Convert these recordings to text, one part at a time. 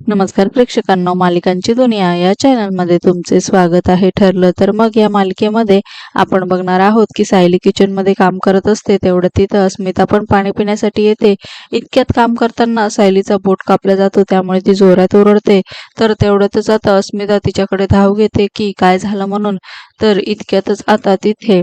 नमस्कार प्रेक्षकांना मालिकांची दुनिया या चॅनलमध्ये तुमचे स्वागत आहे. ठरलं तर मग या मालिकेमध्ये आपण बघणार आहोत की सायली किचनमध्ये काम करत असते तेवढं तिथं अस्मिता पण पाणी पिण्यासाठी येते. इतक्यात काम करताना सायलीचा बोट कापला जातो त्यामुळे ती जोरात ओरडते. तर तेवढ्यातच आता अस्मिता तिच्याकडे धाव घेते की काय झालं म्हणून? तर इतक्यातच आता तिथे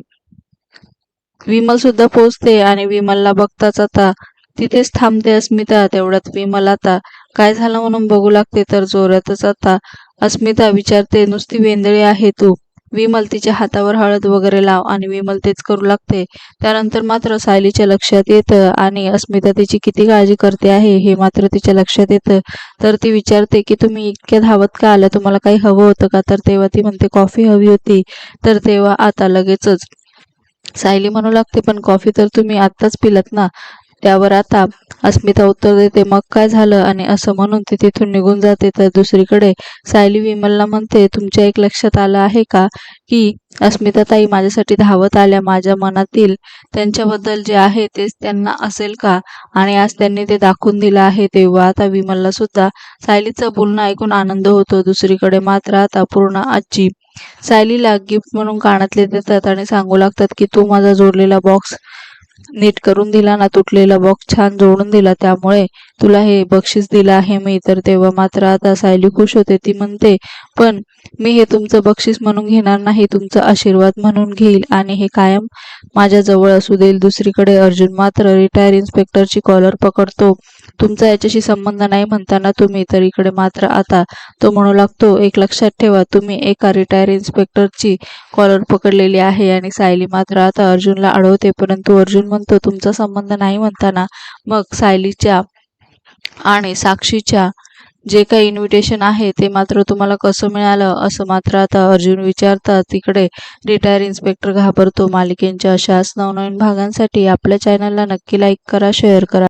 विमल सुद्धा पोचते आणि विमलला बघताच आता तिथेच थांबते अस्मिता. तेवढ्यात विमल आता काय झालं म्हणून बघू लागते. तर जोरातच आता अस्मिता विचारते नुसती वेंदळी आहे तू. विमल तिच्या हातावर हळद वगैरे लाव आणि विमल तेच करू लागते. त्यानंतर मात्र सायलीच्या लक्षात येतं आणि अस्मिता तिची किती काळजी करते आहे हे मात्र तिच्या लक्षात येतं. तर ती विचारते की तुम्ही इतक्या धावत का आल्या तुम्हाला काही हवं होतं का? तर तेव्हा ती म्हणते कॉफी हवी होती. तर तेव्हा आता लगेचच सायली म्हणू लागते पण कॉफी तर तुम्ही आत्ताच पिलत ना. त्यावर आता अस्मिता उत्तर देते मग काय झालं? आणि असं म्हणून ती तिथून निघून जाते. तर दुसरीकडे सायली विमलला म्हणते तुमच्या एक लक्षात आलं आहे का की अस्मिता ताई माझ्यासाठी धावत आल्या? माझ्या मनातील त्यांच्याबद्दल जे आहे तेच त्यांना असेल का? आणि आज त्यांनी ते दाखवून दिलं आहे तेव्हा आता विमलला सुद्धा सायलीचं बोलणं ऐकून आनंद होतो. दुसरीकडे मात्र आता पूर्ण आजी सायलीला गिफ्ट म्हणून कानातले देतात आणि सांगू लागतात की तू माझा जोडलेला बॉक्स नीट करून दिला ना तुटलेला बॉक्स छान जोडून दिला त्यामुळे. तुला हे बक्षीस दिलं आहे मी. तर तेव्हा मात्र आता सायली खुश होते. ती म्हणते पण मी हे तुमचं बक्षीस म्हणून घेणार नाही. तुमचा आशीर्वाद म्हणून घेईल आणि हे कायम माझ्या जवळ असू देईल. दुसरीकडे अर्जुन मात्र रिटायर इन्स्पेक्टरची कॉलर पकडतो. तुमचा याच्याशी संबंध नाही म्हणताना तुम्ही तर इकडे मात्र आता तो म्हणू लागतो एक लक्षात ठेवा तुम्ही एका रिटायर इन्स्पेक्टरची कॉलर पकडलेली आहे आणि सायली मात्र आता अर्जुनला अडवते. परंतु अर्जुन म्हणतो तुमचा संबंध नाही म्हणताना मग सायलीच्या आणि साक्षीच्या जे काही इन्व्हिटेशन आहे ते मात्र तुम्हाला कसं मिळालं असं मात्र आता अर्जुन विचारतात. तिकडे रिटायर इन्स्पेक्टर घाबरतो. मालिकेंच्या अशाच नवनवीन भागांसाठी आपल्या चॅनलला नक्की लाईक करा शेअर करा.